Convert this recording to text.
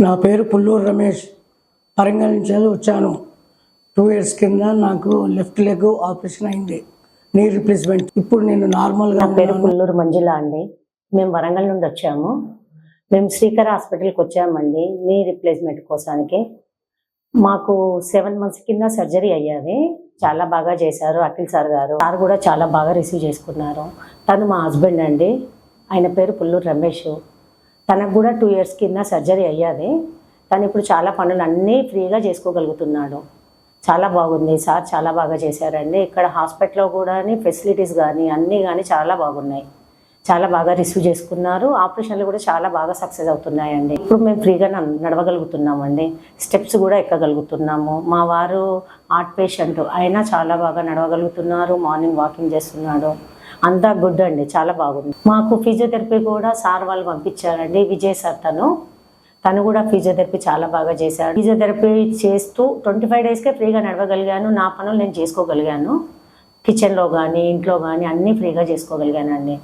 నా పేరు పుల్లూరు రమేష్. వరంగల్ నుంచి వచ్చాను. టూ ఇయర్స్ కింద నాకు లెఫ్ట్ లెగ్ ఆపరేషన్ అయింది. నీ రిప్లేస్మెంట్ ఇప్పుడు నేను నార్మల్గా నా పేరు పుల్లూరు మంజుల అండి. మేము వరంగల్ నుండి వచ్చాము. మేము శ్రీకర్ హాస్పిటల్కి వచ్చామండి. నీ రిప్లేస్మెంట్ కోసానికి. మాకు సెవెన్ మంత్స్ కింద సర్జరీ అయ్యాది. చాలా బాగా చేశారు అఖిల్ సార్ గారు. సార్ కూడా చాలా బాగా రిసీవ్ చేసుకున్నారు. తను మా హస్బెండ్ అండి. ఆయన పేరు పుల్లూరు రమేష్. తనకు కూడా టూ ఇయర్స్ కింద సర్జరీ అయ్యాది. తను ఇప్పుడు చాలా పనులు అన్నీ ఫ్రీగా చేసుకోగలుగుతున్నాడు. చాలా బాగుంది సార్ చాలా బాగా చేశారండి. ఇక్కడ హాస్పిటల్లో కూడా ఫెసిలిటీస్ కానీ అన్నీ కానీ చాలా బాగున్నాయి. చాలా బాగా రిసీవ్ చేసుకున్నారు. ఆపరేషన్లు కూడా చాలా బాగా సక్సెస్ అవుతున్నాయండి. ఇప్పుడు మేము ఫ్రీగా నడవగలుగుతున్నామండి. స్టెప్స్ కూడా ఎక్కగలుగుతున్నాము. మా వారు హార్ట్ పేషెంట్ అయినా చాలా బాగా నడవగలుగుతున్నారు. మార్నింగ్ వాకింగ్ చేస్తున్నాడు. అంతా గుడ్ అండి చాలా బాగుంది. మాకు ఫిజియోథెరపీ కూడా సార్ వాళ్ళు పంపించారండి విజయ్ సార్ తను. తను కూడా ఫిజియోథెరపీ చాలా బాగా చేశాడు. ఫిజియోథెరపీ చేస్తూ ట్వంటీ ఫైవ్ డేస్కే ఫ్రీగా నడవగలిగాను నా పనులు నేను చేసుకోగలిగాను. కిచెన్లో కానీ ఇంట్లో కానీ అన్నీ ఫ్రీగా చేసుకోగలిగానండి.